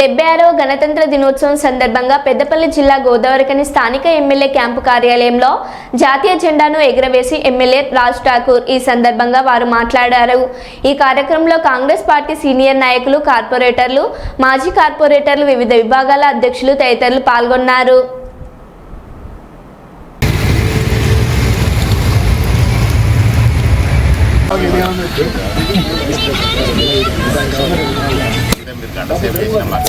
డెబ్బై ఆరవ గణతంత్ర దినోత్సవం సందర్భంగా పెద్దపల్లి జిల్లా గోదావరికని స్థానిక ఎమ్మెల్యే క్యాంపు కార్యాలయంలో జాతీయ జెండాను ఎగురవేసి ఎమ్మెల్యే రాజ్ ఠాకూర్ ఈ సందర్భంగా వారు మాట్లాడారు. ఈ కార్యక్రమంలో కాంగ్రెస్ పార్టీ సీనియర్ నాయకులు కార్పొరేటర్లు మాజీ కార్పొరేటర్లు వివిధ విభాగాల అధ్యక్షులు తదితరులు పాల్గొన్నారు. మీరు గంట సేపు చేసిన మాట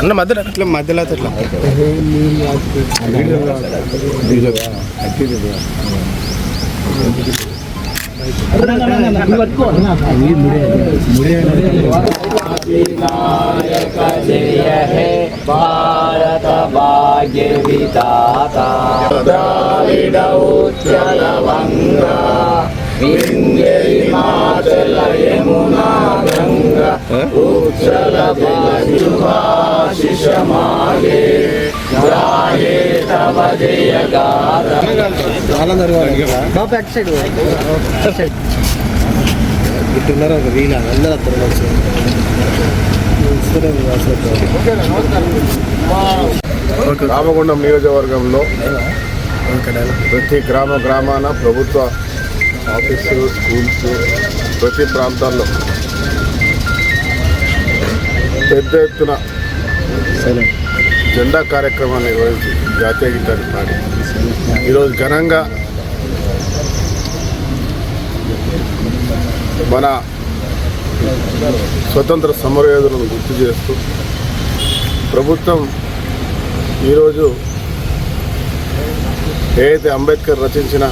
అన్న మధ్యలో అట్లా మధ్యలో అట్లా जय हे भारत भाग्य विधाता द्राविड उच्चल वंगा विंध्य हिमाचल यमुना गंगा उच्चल शिष मागे ఇట్టున్నారు ఒక అందరూ రామగుండం నియోజకవర్గంలో ప్రతి గ్రామ గ్రామాన ప్రభుత్వ ఆఫీసులు స్కూల్స్ ప్రతి ప్రాంతాల్లో పెద్ద ఎత్తున జెండా కార్యక్రమాన్ని నిర్వహించి జాతీయ గీతాలు పాడి. ఈరోజు ఘనంగా మన స్వతంత్ర సమరయోధులను గుర్తు చేస్తూ ప్రభుత్వం ఈరోజు ఏదైతే అంబేద్కర్ రచించిన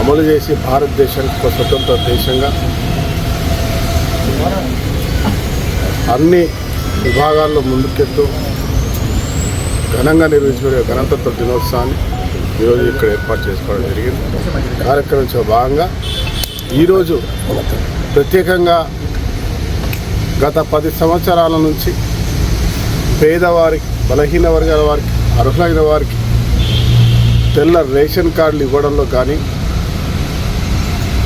అమలు చేసి భారతదేశానికి ఒక స్వతంత్ర దేశంగా అన్ని విభాగాల్లో ముందుకెత్తూ ఘనంగా నిర్వహించిన గణతంత్ర దినోత్సవాన్ని ఈరోజు ఇక్కడ ఏర్పాటు చేసుకోవడం జరిగింది. కార్యక్రమంలో భాగంగా ఈరోజు ప్రత్యేకంగా గత పది సంవత్సరాల నుంచి పేదవారికి బలహీన వర్గాల వారికి అర్హులైన వారికి తెల్ల రేషన్ కార్డులు ఇవ్వడంలో కానీ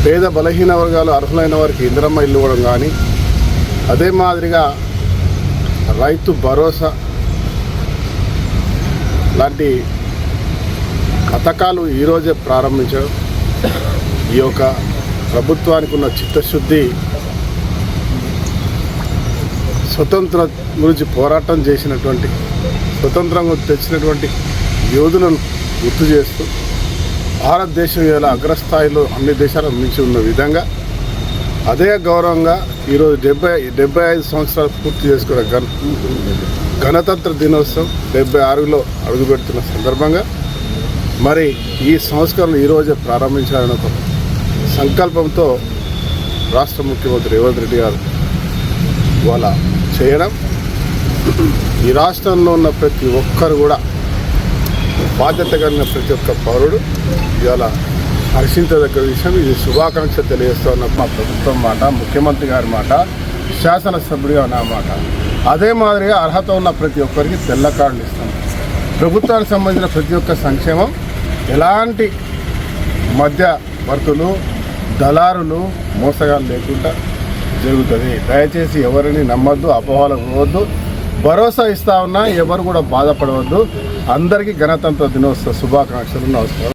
పేద బలహీన వర్గాలు అర్హులైన వారికి ఇంద్రమ్మ ఇల్లు ఇవ్వడం కానీ అదే మాదిరిగా రైతు భరోసా లాంటి పథకాలు ఈరోజే ప్రారంభించడం ఈ యొక్క ప్రభుత్వానికి ఉన్న చిత్తశుద్ధి స్వతంత్ర గురించి పోరాటం చేసినటువంటి స్వతంత్రంగా తెచ్చినటువంటి యోధులను గుర్తు చేస్తూ భారతదేశం ఇలా అగ్రస్థాయిలో అన్ని దేశాలకు మించి ఉన్న విధంగా అదే గౌరవంగా ఈరోజు డెబ్బై డెబ్బై ఐదు సంవత్సరాలు పూర్తి చేసుకున్న గణ గణతంత్ర దినోత్సవం డెబ్బై ఆరులో అడుగుపెడుతున్న సందర్భంగా మరి ఈ సంస్కరణ ఈరోజే ప్రారంభించాలని ఒక సంకల్పంతో రాష్ట్ర ముఖ్యమంత్రి రేవంత్ రెడ్డి గారు ఇవాళ చేయడం. ఈ రాష్ట్రంలో ఉన్న ప్రతి ఒక్కరు కూడా బాధ్యత కలిగిన ప్రతి ఒక్క పౌరుడు ఇవాళ హర్షించదగ్గ విషయం ఇది శుభాకాంక్ష తెలియజేస్తున్న మా ప్రభుత్వం మాట ముఖ్యమంత్రి గారి మాట శాసనసభ్యుడిగా నా మాట. అదే మాదిరిగా అర్హత ఉన్న ప్రతి ఒక్కరికి తెల్ల కార్డులు ఇస్తాం. ప్రభుత్వానికి సంబంధించిన ప్రతి ఒక్క సంక్షేమం ఎలాంటి మధ్యవర్తులు దళారులు మోసగాలు లేకుండా జరుగుతుంది. దయచేసి ఎవరిని నమ్మద్దు అపోహలకు పోవద్దు. భరోసా ఇస్తా ఉన్నా ఎవరు కూడా బాధపడవద్దు. అందరికీ గణతంత్ర దినోత్సవ శుభాకాంక్షలు నమస్కారం.